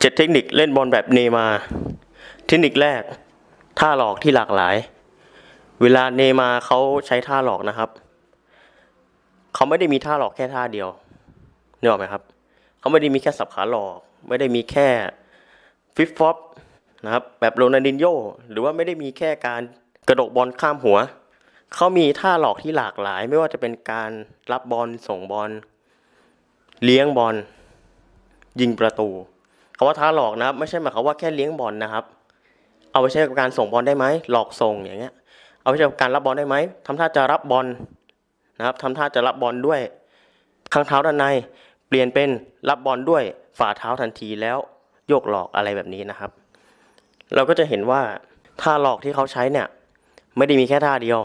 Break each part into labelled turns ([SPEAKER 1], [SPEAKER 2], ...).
[SPEAKER 1] เจ็ดเทคนิคเล่นบอลแบบเนมา เทคนิคแรก ท่าหลอกที่หลากหลาย เวลาเนมาเขาใช้ท่าหลอกนะครับ เขาไม่ได้มีท่าหลอกแค่ท่าเดียวนึกออกไหมครับ เขาไม่ได้มีแค่สับขาหลอก ไม่ได้มีแค่ฟิปฟอปนะครับ แบบโรนัลดินโญหรือว่าไม่ได้มีแค่การกระดกบอลข้ามหัว เขามีท่าหลอกที่หลากหลาย ไม่ว่าจะเป็นการรับบอลส่งบอลเลี้ยงบอลยิงประตู คำว่าท่าหลอกนะครับ ไม่ใช่หมายความว่าแค่เลี้ยงบอลนะครับ เอาไปใช้กับการส่งบอลได้ไหมหลอกส่งอย่างเงี้ย เอาไปใช้กับการรับบอลได้ไหมทำท่าจะรับบอลนะครับทำท่าจะรับบอลด้วยข้างเท้าด้านใน เปลี่ยนเป็นรับบอลด้วยฝ่าเท้าทันทีแล้วโยกหลอกอะไรแบบนี้นะครับ เราก็จะเห็นว่าท่าหลอกที่เขาใช้เนี่ยไม่ได้มีแค่ท่าเดียว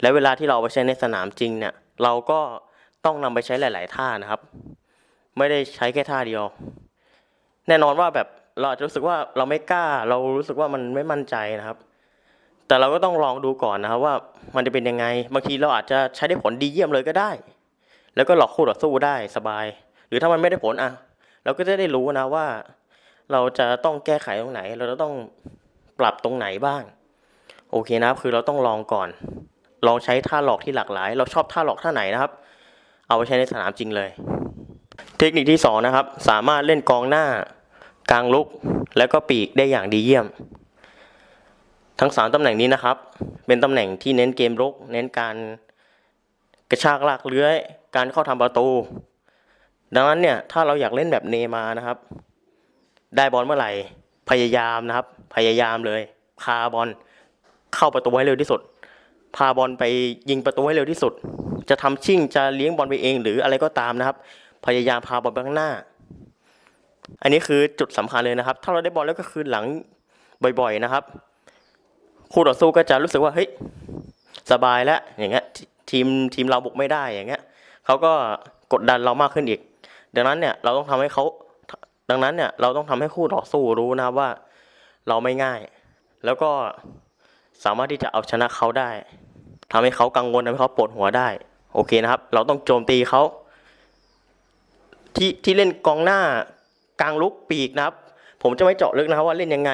[SPEAKER 1] และเวลาที่เราเอาไปใช้ในสนามจริงเนี่ยเราก็ต้องนำไปใช้หลาย ๆ ท่านะครับ ไม่ได้ใช้แค่ท่าเดียว แน่นอนว่าแบบเราอาจจะรู้สึกว่าเราไม่กล้า เรารู้สึกว่ามันไม่มั่นใจนะครับ แต่เราก็ต้องลองดูก่อนนะครับว่ามันจะเป็นยังไง บางทีเราอาจจะใช้ได้ผลดีเยี่ยมเลยก็ได้ แล้วก็หลอกคู่ต่อสู้ได้สบาย หรือถ้ามันไม่ได้ผลอะ เราก็จะได้รู้นะว่า เราจะต้องแก้ไขตรงไหน เราจะต้องปรับตรงไหนบ้าง โอเคนะครับ คือเราต้องลองก่อน ลองใช้ท่าหลอกที่หลากหลาย เราชอบท่าหลอกท่าไหนนะครับ เอาไปใช้ในสนามจริงเลย เทคนิคที่สองนะครับสามารถเล่นกองหน้ากลางลุก แล้วก็ปีกได้อย่างดีเยี่ยม ทั้งสามตำแหน่งนี้นะครับ เป็นตำแหน่งที่เน้นเกมรุก เน้นการกระชากลากเลื้อย การเข้าทำประตู ดังนั้นเนี่ยถ้าเราอยากเล่นแบบเนยมานะครับ ได้บอลเมื่อไหร่พยายามนะครับ พยายามเลยพาบอลเข้าประตูให้เร็วที่สุด พาบอลไปยิงประตูให้เร็วที่สุด จะทำชิ่งจะเลี้ยงบอลไปเองหรืออะไรก็ตามนะครับ พยายามพาบอลไปข้างหน้า อันนี้คือจุดสำคัญเลยนะครับ ถ้าเราได้บอลแล้วก็คืนหลังบ่อยๆนะครับ คู่ต่อสู้ก็จะรู้สึกว่าเฮ้ยสบายแล้วอย่างเงี้ยทีมทีมเราบุกไม่ได้อย่างเงี้ยเขาก็กดดันเรามากขึ้นอีก ดังนั้นเนี่ยเราต้องทำให้เขาดังนั้นเนี่ยเราต้องทำให้คู่ต่อสู้รู้นะว่า เราไม่ง่าย แล้วก็สามารถที่จะเอาชนะเขาได้ทำให้เขากังวลทำให้เขาปวดหัวได้ โอเคนะครับ เราต้องโจมตีเขา ที่ที่เล่นกองหน้ากลางลุกปีกนะครับ ผมจะไม่เจาะลึกนะครับว่าเล่นยังไง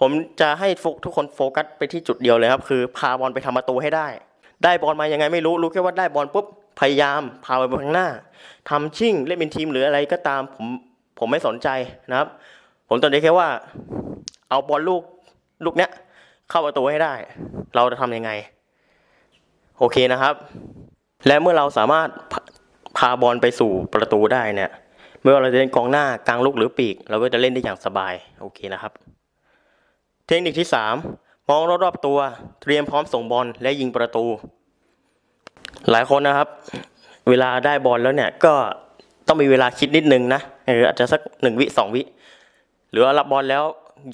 [SPEAKER 1] ผมจะให้ทุกคนโฟกัสไปที่จุดเดียวเลยครับ คือพาบอลไปทำประตูให้ได้ ได้บอลมายังไงไม่รู้รู้แค่ว่าได้บอลปุ๊บพยายามพาไปข้างหน้าทำชิ่งเล่นเป็นทีมหรืออะไรก็ตามผมผมไม่สนใจนะครับ ผมสนใจแค่ว่า เอาบอลลูกลูกเนี้ย เข้าประตูให้ได้ เราจะทำยังไง โอเคนะครับ และเมื่อเราสามารถ บอลไปสู่ประตูได้เนี่ยไม่ว่าเราจะเล่นกองหน้ากลางลูกหรือปีก เราก็จะเล่นได้อย่างสบายโอเคนะครับ เทคนิคที่ 3 มองรอบๆตัวเตรียมพร้อมส่งบอลและยิงประตู หลายคนนะครับ เวลาได้บอลแล้วเนี่ยก็ต้องมีเวลาคิดนิดนึงนะเอออาจจะสักหนึ่งวิสองวิ หรือว่ารับบอลแล้ว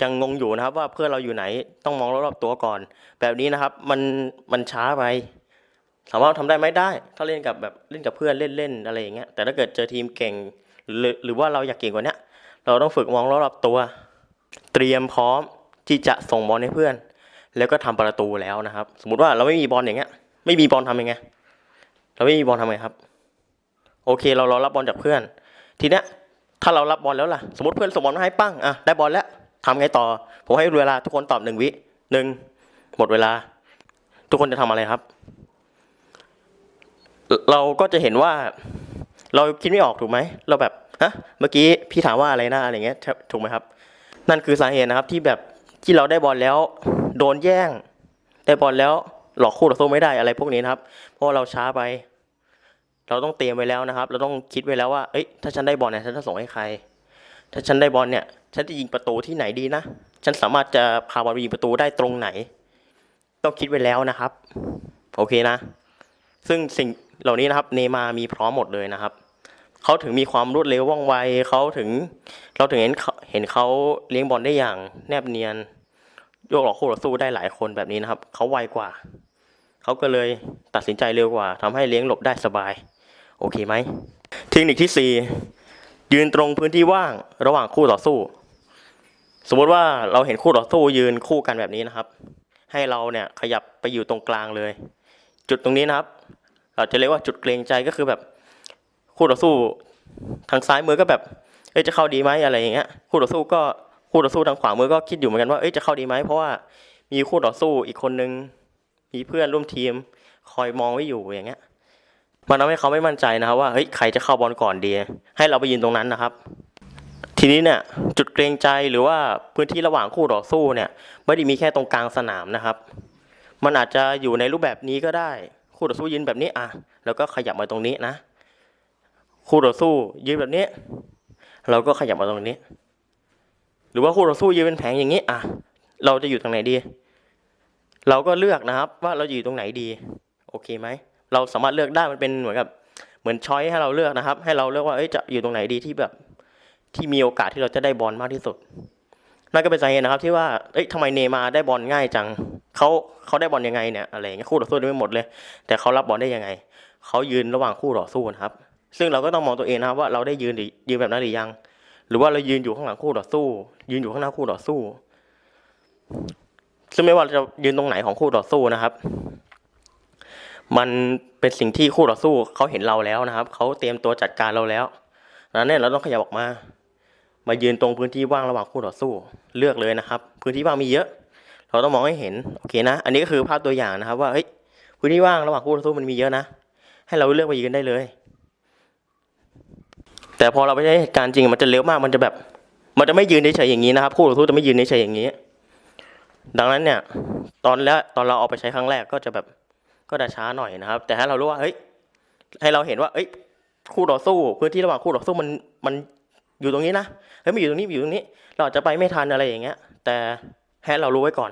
[SPEAKER 1] ยังงงอยู่นะครับว่าเพื่อนเราอยู่ไหนต้องมองรอบๆตัวก่อน แบบนี้นะครับมันมันช้าไป ถามว่าทำได้ไหมได้ ถ้าเล่นกับแบบเล่นกับเพื่อนเล่นๆอะไรอย่างเงี้ย แต่ถ้าเกิดเจอทีมเก่ง หรือหรือว่าเราอยากเก่งกว่านี้เราต้องฝึกมองรอบตัว เตรียมพร้อมที่จะส่งบอลให้เพื่อน แล้วก็ทำประตูแล้วนะครับ สมมุติว่าเราไม่มีบอลอย่างเงี้ย ไม่มีบอลทำยังไง เราไม่มีบอลทำยังไงครับ โอเค เรารอรับบอลจากเพื่อน ทีเนี้ยถ้าเรารับบอลแล้วล่ะ สมมติเพื่อนส่งบอลมาให้ปั้งอะได้บอลแล้วทำไงต่อ ผมให้เวลาทุกคนตอบหนึ่งวิหนึ่งหมดเวลา ทุกคนจะทำอะไรครับ เราก็จะเห็นว่าเราคิดไม่ออกถูกไหม เราแบบฮะเมื่อกี้พี่ถามว่าอะไรนะอะไรเงี้ยถูกไหมครับ นั่นคือสาเหตุนะครับที่แบบที่เราได้บอลแล้ว โดนแย่ง ได้บอลแล้วหลอกคู่ต่อสู้ไม่ได้อะไรพวกนี้นะครับ เพราะเราช้าไป เราต้องเตรียมไว้แล้วนะครับ เราต้องคิดไว้แล้วว่าเอ้ยถ้าฉันได้บอลเนี่ยฉันจะส่งให้ใคร ถ้าฉันได้บอลเนี่ย ฉันจะยิงประตูที่ไหนดีนะ ฉันสามารถจะพาบอลไปยิงประตูได้ตรงไหน ต้องคิดไว้แล้วนะครับ โอเคนะ ซึ่งสิ่ง เหล่านี้นะครับเนย์มามีพร้อมหมดเลยนะครับเขาถึงมีความรวดเร็วว่องไวเขาถึง เราถึงเห็นเขาเห็นเขาเลี้ยงบอลได้อย่างแนบเนียน โยกหลอกคู่ต่อสู้ได้หลายคนแบบนี้นะครับเขาไวกว่าเขาก็เลยตัดสินใจเร็วกว่าทำให้เลี้ยงหลบได้สบาย โอเคไหมเทคนิคที่สี่ยืนตรงพื้นที่ว่างระหว่างคู่ต่อสู้ สมมติว่าเราเห็นคู่ต่อสู้ยืนคู่กันแบบนี้นะครับ ให้เราเนี่ยขยับไปอยู่ตรงกลางเลย จุดตรงนี้นะครับ เราจะเรียกว่าจุดเกรงใจก็คือแบบคู่ต่อสู้ทางซ้ายมือก็แบบเอ้ยจะเข้าดีไหมอะไรอย่างเงี้ยคู่ต่อสู้ก็คู่ต่อสู้ทางขวามือก็คิดอยู่เหมือนกันว่าเอ้ยจะเข้าดีไหมเพราะว่ามีคู่ต่อสู้อีกคนนึงมีเพื่อนร่วมทีม คอยมองไว้อยู่อย่างเงี้ยมันทำให้เขาไม่มั่นใจนะครับว่าเฮ้ยใครจะเข้าบอลก่อนดี ให้เราไปยืนตรงนั้นนะครับ ทีนี้เนี่ยจุดเกรงใจหรือว่าพื้นที่ระหว่างคู่ต่อสู้เนี่ยไม่ได้มีแค่ตรงกลางสนามนะครับ มันอาจจะอยู่ในรูปแบบนี้ก็ได้ คู่ต่อสู้ยืนแบบนี้อะแล้วก็ขยับมาตรงนี้นะ คู่ต่อสู้ยืนแบบนี้ เราก็ขยับมาตรงนี้ หรือว่าคู่ต่อสู้ยืนเป็นแผงอย่างนี้อะเราจะอยู่ตรงไหนดี เราก็เลือกนะครับ ว่าเราจะอยู่ตรงไหนดี โอเคไหมเราสามารถเลือกได้มันเป็นเหมือนกับเหมือนช้อยให้เราเลือกนะครับ ให้เราเลือกว่าจะอยู่ตรงไหนดีที่แบบที่มีโอกาสที่เราจะได้บอลมากที่สุดนั่นก็เป็นสาเหตุนะครับ ที่ว่าเอ้ยทำไมเนยมาได้บอลง่ายจัง เขาเขาได้บอลยังไงเนี่ยอะไรอย่างเงี้ยคู่ต่อสู้ได้ไม่หมดเลย แต่เขารับบอลได้ยังไงเขายืนระหว่างคู่ต่อสู้นะครับ ซึ่งเราก็ต้องมองตัวเองนะครับว่าเราได้ยืนหรือยืนแบบนั้นหรือยัง หรือว่าเรายืนอยู่ข้างหลังคู่ต่อสู้ ยืนอยู่ข้างหน้าคู่ต่อสู้ ซึ่งไม่ว่าจะยืนตรงไหนของคู่ต่อสู้นะครับ มันเป็นสิ่งที่คู่ต่อสู้เขาเห็นเราแล้วนะครับเขาเตรียมตัวจัดการเราแล้วดังนั้นเนี่ยเราต้องขยับออกมา มายืนตรงพื้นที่ว่างระหว่างคู่ต่อสู้ เลือกเลยนะครับ พื้นที่ว่างมีเยอะ เราต้องมองให้เห็นโอเคนะ อันนี้ก็คือภาพตัวอย่างนะครับ ว่าเฮ้ยพื้นที่ว่างระหว่างคู่ต่อสู้มันมีเยอะนะ ให้เราเลือกไปยืนได้เลย แต่พอเราไปใช้เหตุการณ์จริงมันจะเร็วมากมันจะแบบ มันจะไม่ยืนเฉยๆอย่างนี้นะครับ คู่ต่อสู้จะไม่ยืนเฉยๆอย่างนี้ ดังนั้นเนี่ย ตอนแล้วตอนเราเอาไปใช้ครั้งแรกก็จะแบบก็จะช้าหน่อยนะครับ แต่ถ้าเรารู้ว่าเฮ้ยให้เราเห็นว่าเอ้ยคู่ต่อสู้พื้นที่ระหว่างคู่ต่อสู้มันมันอยู่ตรงนี้นะเฮ้ยมันอยู่ตรงนี้อยู่ตรงนี้ เราอาจจะไปไม่ทันอะไรอย่างเงี้ย แต่ ให้เรารู้ไว้ก่อน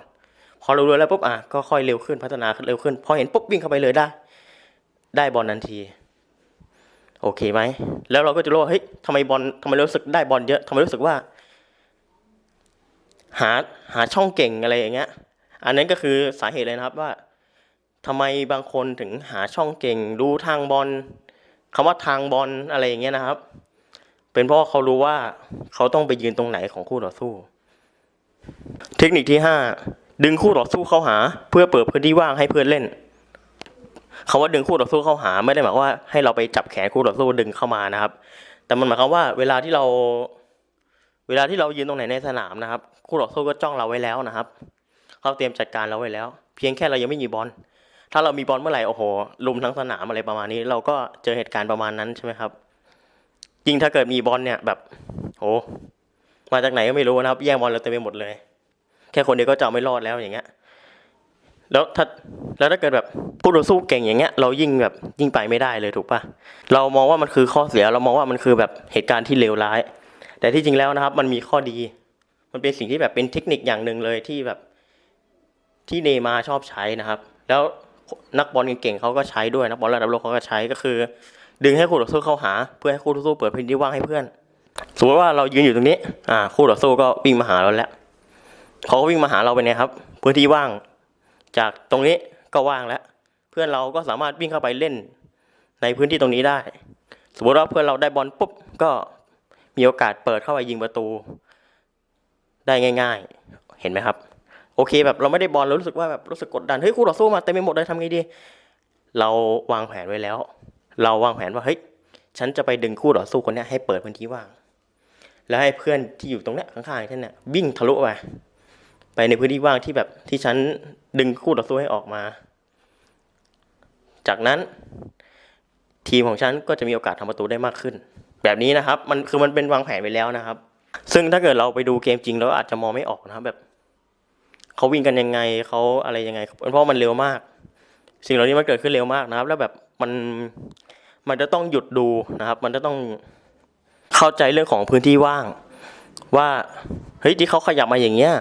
[SPEAKER 1] พอเรารู้แล้วปุ๊บอะก็ค่อยเร็วขึ้นพัฒนาเร็วขึ้น พอเห็นปุ๊บวิ่งเข้าไปเลยได้ ได้บอลทันที โอเคไหม แล้วเราก็จะรู้ว่าเฮ้ยทำไมบอลทำไมรู้สึกได้บอลเยอะทำไมรู้สึกว่า หาหาช่องเก่งอะไรอย่างเงี้ย อันนั้นก็คือสาเหตุเลยนะครับว่าทำไมบางคนถึงหาช่องเก่งรู้ทางบอลคำว่าทางบอลอะไรอย่างเงี้ยนะครับ เป็นเพราะเขารู้ว่าเขาต้องไปยืนตรงไหนของคู่ต่อสู้ เทคนิคที่ห้าดึงคู่ต่อสู้เข้าหา เพื่อเปิดพื้นที่ว่างให้เพื่อนเล่นคาว่าดึงคู่ต่อสู้เข้าหาไม่ได้หมายว่าให้เราไปจับแขนคู่ต่อสู้ดึงเข้ามานะครับ แต่มันหมายความว่าเวลาที่เรา เวลาที่เรายืนตรงไหนในสนามนะครับ คู่ต่อสู้ก็จ้องเราไว้แล้วนะครับเขาเตรียมจัดการเราไว้แล้ว เพียงแค่เรายังไม่มีบอลถ้าเรามีบอลเมื่อไหร่โอ้โหลุมทั้งสนามอะไรประมาณนี้ เราก็เจอเหตุการณ์ประมาณนั้นใช่ไหมครับ ยิ่งถ้าเกิดมีบอลเนี่ยแบบโอ้ มาจากไหนก็ไม่รู้นะครับ แย่งบอลเราเต็มไปหมดเลย แค่คนเดียวก็จะเอาไม่รอดแล้วอย่างเงี้ย แล้วถ้าแล้วถ้าเกิดแบบผู้ต่อสู้เก่งอย่างเงี้ย เรายิ่งแบบยิ่งไปไม่ได้เลยถูกปะเรามองว่ามันคือข้อเสีย เรามองว่ามันคือแบบเหตุการณ์ที่เลวร้าย แต่ที่จริงแล้วนะครับ มันมีข้อดี มันเป็นสิ่งที่แบบเป็นเทคนิคอย่างหนึ่งเลยที่แบบที่เนมาชอบใช้นะครับ แล้วนักบอลเก่งๆเขาก็ใช้ด้วยนักบอลระดับโลกเขาก็ใช้ก็คือ ดึงให้คู่ต่อสู้เข้าหา เพื่อให้คู่ต่อสู้เปิดพื้นที่ว่างให้เพื่อน สมมติว่าเรายืนอยู่ตรงนี้ อ่า คู่ต่อสู้ก็วิ่งมาหาเราแล้วเขาก็วิ่งมาหาเราไปเนี่ยครับพื้นที่ว่าง จากตรงนี้ก็ว่างแล้ว เพื่อนเราก็สามารถวิ่งเข้าไปเล่น ในพื้นที่ตรงนี้ได้ สมมติว่าเพื่อนเราได้บอลปุ๊บก็มีโอกาสเปิดเข้าไปยิงประตู ได้ง่าย ๆ เห็นไหมครับ โอเคแบบเราไม่ได้บอลเรารู้สึกว่าแบบรู้สึกกดดันเฮ้ยคู่ต่อสู้มาเต็มไปหมดเลยทำไงดี เราวางแผนไว้แล้ว เราวางแผนว่าเฮ้ยฉันจะไปดึงคู่ต่อสู้คนนี้ให้เปิดพื้นที่ว่าง แล้วให้เพื่อนที่อยู่ตรงเนี้ยข้างๆฉันเนี่ยวิ่งทะลุไปไปในพื้นที่ว่างที่แบบที่ฉันดึงคู่ต่อสู้ให้ออกมา จากนั้น ทีมของฉันก็จะมีโอกาสทำประตูได้มากขึ้น แบบนี้นะครับ มันคือมันเป็นวางแผนไว้แล้วนะครับ ซึ่งถ้าเกิดเราไปดูเกมจริงเราอาจจะมองไม่ออกนะครับ แบบเขาวิ่งกันยังไงเขาอะไรยังไงเพราะมันเร็วมาก สิ่งเหล่านี้มันเกิดขึ้นเร็วมากนะครับ แล้วแบบมันมันจะต้องหยุดดูนะครับ มันจะต้อง เข้าใจเรื่องของพื้นที่ว่าง ว่าเฮ้ยที่เขาขยับมาอย่างเงี้ย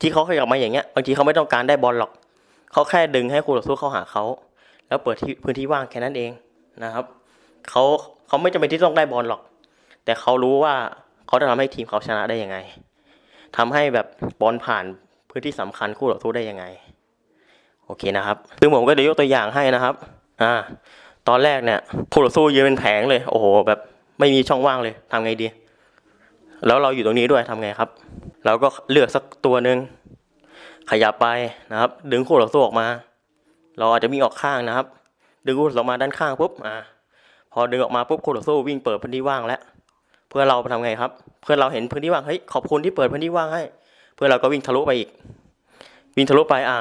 [SPEAKER 1] ที่เขาขยับมาอย่างเงี้ยบางทีเขาไม่ต้องการได้บอลหรอกเขาแค่ดึงให้คู่ต่อสู้เข้าหาเขาแล้วเปิดที่พื้นที่ว่างแค่นั้นเองนะครับเขาเขาไม่จำเป็นที่ต้องได้บอลหรอก แต่เขารู้ว่าเขาจะทำให้ทีมเขาชนะได้ยังไงทำให้แบบบอลผ่านพื้นที่สำคัญคู่ต่อสู้ได้ยังไง โอเคนะครับซึ่งผมก็เดี๋ยวยกตัวอย่างให้นะครับ อ่า ตอนแรกเนี่ยคู่ต่อสู้ยืนเป็นแผงเลย โอ้โหแบบ ไม่มีช่องว่างเลยทำไงดี แล้วเราอยู่ตรงนี้ด้วยทำไงครับ เราก็เลือกสักตัวหนึ่งขยับไปนะครับ ดึงคู่ต่อสู้ออกมา เราอาจจะวิ่งออกข้างนะครับ ดึงคู่ต่อสู้อกมาด้านข้างปุ๊บอ่าพอดึงออกมาปุ๊บคู่ต่อสู้วิ่งเปิดพื้นที่ว่างแล้ว เพื่อนเราทำไงครับ เพื่อนเราเห็นพื้นที่ว่างเฮ้ยขอบคุณที่เปิดพื้นที่ว่างให้ เพื่อนเราก็วิ่งทะลุไปอีก วิ่งทะลุไปอะ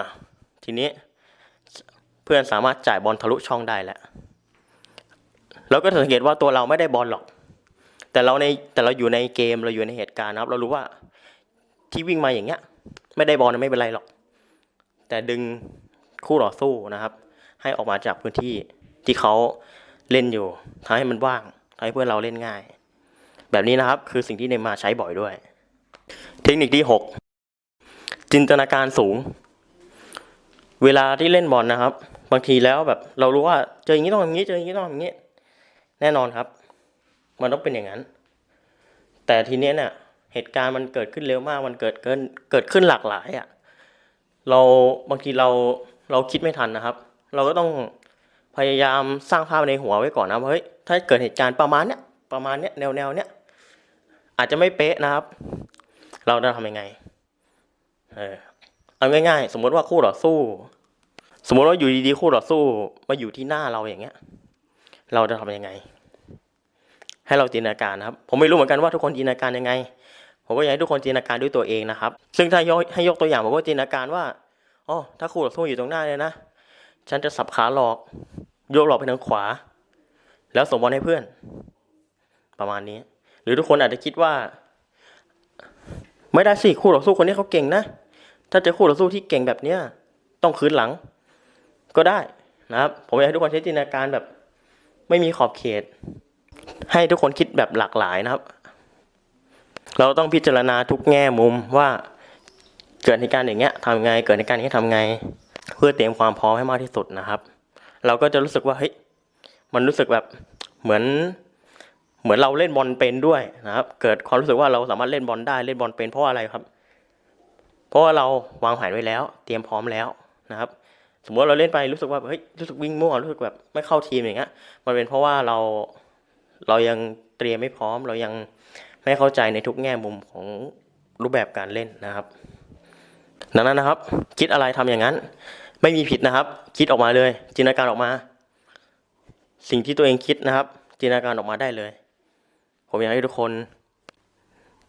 [SPEAKER 1] ทีนี้ เพื่อนสามารถจ่ายบอลทะลุช่องได้แล้ว เราก็สังเกตว่าตัวเราไม่ได้บอลหรอก แต่เราในแต่เราอยู่ในเกมเราอยู่ในเหตุการณ์นะครับ เรารู้ว่าที่วิ่งมาอย่างเงี้ย ไม่ได้บอลไม่เป็นไรหรอก แต่ดึงคู่ต่อสู้นะครับ ให้ออกมาจากพื้นที่ที่เขาเล่นอยู่ทำให้มันว่างทำให้เพื่อนเราเล่นง่าย แบบนี้นะครับคือสิ่งที่เนมาใช้บ่อยด้วย เทคนิคที่หกจินตนาการสูง เวลาที่เล่นบอลนะครับ บางทีแล้วแบบเรารู้ว่าเจออย่างนี้ต้องอย่างนี้เจออย่างนี้ต้องอย่างนี้ แน่นอนครับ มันต้องเป็นอย่างนั้น แต่ทีเนี้ยเนี่ยเหตุการณ์มันเกิดขึ้นเร็วมากมันเกิดเกินเกิดขึ้นหลากหลายอะ่ะเราบางทีเราเราคิดไม่ทันนะครับ เราก็ต้องพยายามสร้างภาพในหัวไว้ก่อนนะว่าเฮ้ยถ้าเกิดเหตุการณ์ประมาณเนี้ยประมาณเนี้ยแนวแนวเนี้ยอาจจะไม่เป๊ะนะครับ เราจะทำยังไงเออเอาง่ายๆ สมมติว่าคู่ต่อสู้ สมมติว่าอยู่ดีๆคู่ต่อสู้มาอยู่ที่หน้าเราอย่างเงี้ย เราจะทำยังไง ให้เราจินตนาการนะครับ ผมไม่รู้เหมือนกันว่าทุกคนจินตนาการยังไง ผมก็อยากให้ทุกคนจินตนาการด้วยตัวเองนะครับ ซึ่งถ้ายกให้ยกตัวอย่างผมก็จินตนาการว่าอ๋อถ้าคู่ต่อสู้อยู่ตรงหน้าเลยนะฉันจะสับขาหลอกโยกหลอกไปทางขวา แล้วส่งบอลให้เพื่อน ประมาณนี้ หรือทุกคนอาจจะคิดว่า ไม่ได้สิคู่ต่อสู้คนนี้เขาเก่งนะถ้าเจอคู่ต่อสู้ที่เก่งแบบเนี้ยต้องคืนหลัง ก็ได้นะครับ ผมอยากให้ทุกคนใช้จินตนาการแบบ ไม่มีขอบเขต ให้ทุกคนคิดแบบหลากหลายนะครับ เราต้องพิจารณาทุกแง่มุมว่าเกิดเหตุการณ์อย่างเงี้ยทำไง เกิดเหตุการณ์อย่างเงี้ยทำไง เพื่อเตรียมความพร้อมให้มากที่สุดนะครับ เราก็จะรู้สึกว่าเฮ้ยมันรู้สึกแบบเหมือนเหมือนเราเล่นบอลเป็นด้วยนะครับ เกิดความรู้สึกว่าเราสามารถเล่นบอลได้เล่นบอลเป็นเพราะอะไรครับ เพราะว่าเราวางแผนไว้แล้ว เตรียมพร้อมแล้วนะครับ สมมติเราเล่นไปรู้สึกว่าเฮ้ยรู้สึกวิ่งมั่วรู้สึกแบบไม่เข้าทีมอย่างเงี้ยมันเป็นเพราะว่าเราเรายังเตรียมไม่พร้อม เรายังไม่เข้าใจในทุกแง่มุมของรูปแบบการเล่นนะครับดังนั้นนะครับ คิดอะไรทำอย่างนั้น ไม่มีผิดนะครับ คิดออกมาเลย จินตนาการออกมา สิ่งที่ตัวเองคิดนะครับ จินตนาการออกมาได้เลย ผมอยากให้ทุกคน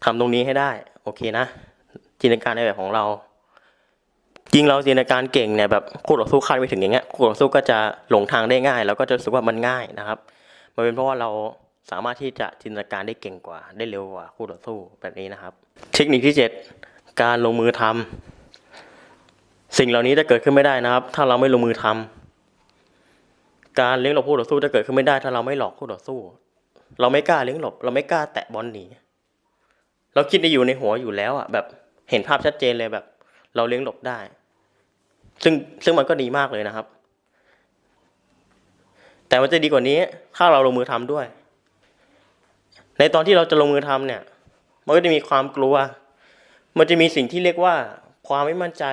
[SPEAKER 1] ทำตรงนี้ให้ได้ โอเคนะ จินตนาการในแบบของเรา จริงเราจินตนาการเก่งเนี่ยแบบคู่ต่อสู้คาดไม่ถึงอย่างเงี้ยคู่ต่อสู้ก็จะหลงทางได้ง่าย แล้วก็จะรู้สึกว่ามันง่ายนะครับ มันเป็นเพราะว่าเราสามารถที่จะจินตนาการได้เก่งกว่า ได้เร็วกว่าคู่ต่อสู้แบบนี้นะครับ เทคนิคที่ 7 การลงมือทำสิ่งเหล่านี้จะเกิดขึ้นไม่ได้นะครับ ถ้าเราไม่ลงมือทำการเลี้ยงหลบคู่ต่อสู้จะเกิดขึ้นไม่ได้ ถ้าเราไม่หลอกคู่ต่อสู้ เราไม่กล้าเลี้ยงหลบ เราไม่กล้าแตะบอลหนีเราคิดในอยู่ในหัวอยู่แล้วอะแบบเห็นภาพชัดเจนเลยแบบ เราเลี้ยงหลบได้ ซึ่งซึ่งมันก็ดีมากเลยนะครับ แต่มันจะดีกว่านี้ ถ้าเราลงมือทำด้วย ในตอนที่เราจะลงมือทำเนี่ย มันก็จะมีความกลัว มันจะมีสิ่งที่เรียกว่า ความไม่มั่นใจ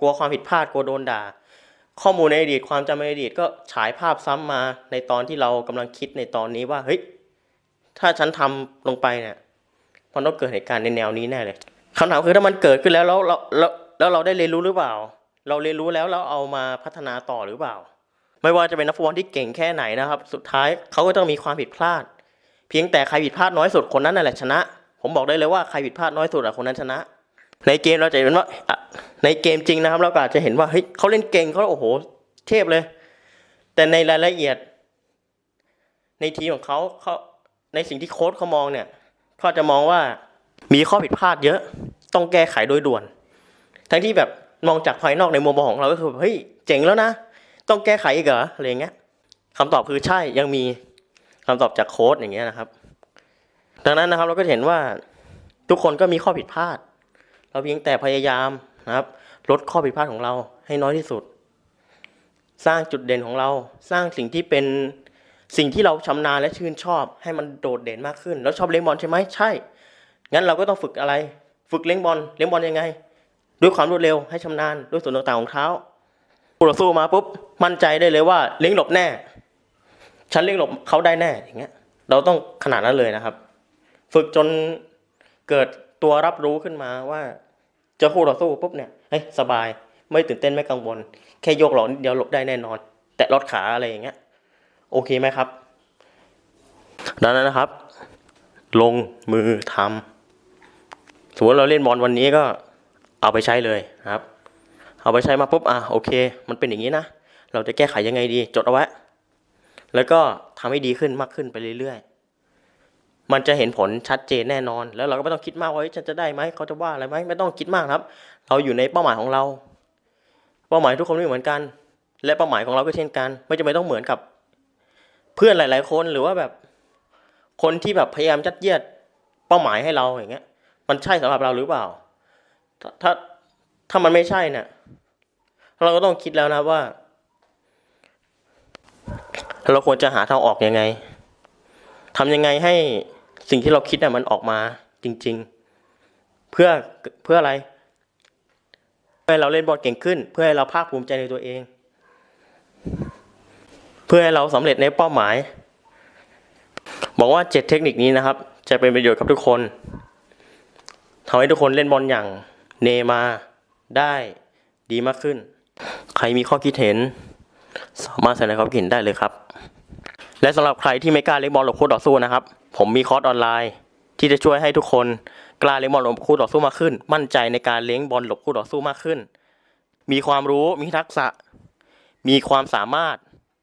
[SPEAKER 1] กลัวความผิดพลาด กลัวโดนด่า ข้อมูลในอดีต ความจำในอดีตก็ฉายภาพซ้ำมาในตอนที่เรากำลังคิดในตอนนี้ว่า เฮ้ย ถ้าฉันทำลงไปเนี่ย มันต้องเกิดเหตุการณ์ในแนวนี้แน่เลยคำถามคือถ้ามันเกิดขึ้นแล้วแล้วแล้วแล้วเราได้เรียนรู้หรือเปล่า เราเรียนรู้แล้วแล้วเอามาพัฒนาต่อหรือเปล่า ไม่ว่าจะเป็นนักฟุตบอลที่เก่งแค่ไหนนะครับ สุดท้ายเขาก็ต้องมีความผิดพลาด เพียงแต่ใครผิดพลาดน้อยสุดคนนั้นนั่นแหละชนะ ผมบอกได้เลยว่าใครผิดพลาดน้อยสุดอะคนนั้นชนะ ในเกมเราจะเห็นว่าในเกมจริงนะครับ เราก็อาจจะเห็นว่าเฮ้ยเขาเล่นเก่งเขาโอ้โห เทพเลย แต่ในรายละเอียด ในทีมของเขาเขาในสิ่งที่โค้ชเขามองเนี่ยเขาจะมองว่ามีข้อผิดพลาดเยอะ ต้องแก้ไขโดยด่วน ทั้งที่แบบ มองจากภายนอกในมุมมองของเราก็คือเฮ้ยเจ๋งแล้วนะ ต้องแก้ไขอีกเหรออะไรเงี้ยคำตอบคือใช่ยังมีคำตอบจากโค้ดอย่างเงี้ยนะครับ ดังนั้นนะครับเราก็เห็นว่าทุกคนก็มีข้อผิดพลาด เราเพียงแต่พยายามนะครับ ลดข้อผิดพลาดของเราให้น้อยที่สุด สร้างจุดเด่นของเราสร้างสิ่งที่เป็นสิ่งที่เราชำนาญและชื่นชอบ ให้มันโดดเด่นมากขึ้น แล้วชอบเลี้ยงบอลใช่ไหมใช่ งั้นเราก็ต้องฝึกอะไร ฝึกเลี้ยงบอลเลี้ยงบอลยังไง ด้วยความรวดเร็วให้ชำนาญด้วยส่วนต่างๆของเท้าคู่ต่อสู้มาปุ๊บมั่นใจได้เลยว่าเลี้ยงหลบแน่ ฉันเลี้ยงหลบเขาได้แน่อย่างเงี้ย เราต้องขนาดนั้นเลยนะครับ ฝึกจนเกิดตัวรับรู้ขึ้นมาว่าจอคู่ต่อสู้ปุ๊บเนี่ยเฮ้ยสบายไม่ตื่นเต้นไม่กังวลแค่โยกหลอกนิดเดียวหลบได้แน่นอน แตะลดขาอะไรอย่างเงี้ย โอเคไหมครับดังนั้นนะครับ ลงมือทำสมมติเราเล่นบอลวันนี้ก็ เอาไปใช้เลยครับ เอาไปใช้มาปุ๊บอะโอเค มันเป็นอย่างนี้นะ เราจะแก้ไขยังไงดี จดเอาไว้ แล้วก็ทำให้ดีขึ้นมากขึ้นไปเรื่อยๆ มันจะเห็นผลชัดเจนแน่นอน แล้วเราก็ไม่ต้องคิดมากว่าฉันจะได้ไหมเขาจะว่าอะไรไหมไม่ต้องคิดมากครับ เราอยู่ในเป้าหมายของเรา เป้าหมายทุกคนไม่เหมือนกัน และเป้าหมายของเราก็เช่นกัน ไม่จำเป็นต้องเหมือนกับเพื่อนหลาย ๆ คนหรือว่าแบบคนที่แบบพยายามยัดเยียดเป้าหมายให้เราอย่างเงี้ย มันใช่สำหรับเราหรือเปล่า ถ้าถ้ามันไม่ใช่เนี่ยเราก็ต้องคิดแล้วนะว่า เราควรจะหาทางออกยังไงทำยังไงให้สิ่งที่เราคิดน่ะมันออกมาจริง ๆ เพื่อเพื่ออะไร เพื่อให้เราเล่นบอลเก่งขึ้น เพื่อให้เราภาคภูมิใจในตัวเอง เพื่อให้เราสำเร็จในเป้าหมาย บอกว่าเจ็ดเทคนิคนี้นะครับ จะเป็นประโยชน์กับทุกคนทำให้ทุกคนเล่นบอลอย่าง เนมาได้ดีมากขึ้น ใครมีข้อคิดเห็น สามารถแสดงความคิดเห็นได้เลยครับ และสำหรับใครที่ไม่กล้าเล่นบอลหลบคู่ต่อสู้นะครับ ผมมีคอร์สออนไลน์ ที่จะช่วยให้ทุกคนกล้าเล่นบอลหลบคู่ต่อสู้มากขึ้น มั่นใจในการเลี้ยงบอลหลบคู่ต่อสู้มากขึ้น มีความรู้มีทักษะ มีความสามารถ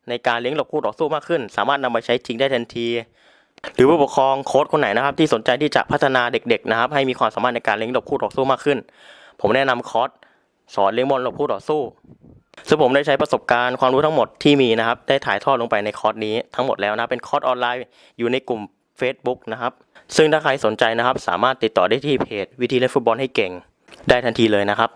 [SPEAKER 1] ในการเลี้ยงหลบคู่ต่อสู้มากขึ้น สามารถนำมาใช้จริงได้ทันที หรือผู้ปกครองโค้ชคนไหนนะครับ ที่สนใจที่จะพัฒนาเด็กๆนะครับ ให้มีความสามารถในการเลี้ยงหลบคู่ต่อสู้มากขึ้น ผมแนะนำคอร์สสอนเลี้ยงบอลหลบคู่ต่อสู้ซึ่งผมได้ใช้ประสบการณ์ความรู้ทั้งหมดที่มีนะครับ ได้ถ่ายทอดลงไปในคอร์สนี้ทั้งหมดแล้วนะเป็นคอร์สออนไลน์อยู่ในกลุ่ม Facebook นะครับ ซึ่งถ้าใครสนใจนะครับ สามารถติดต่อได้ที่เพจวิธีเล่นฟุตบอลให้เก่ง ได้ทันทีเลยนะครับ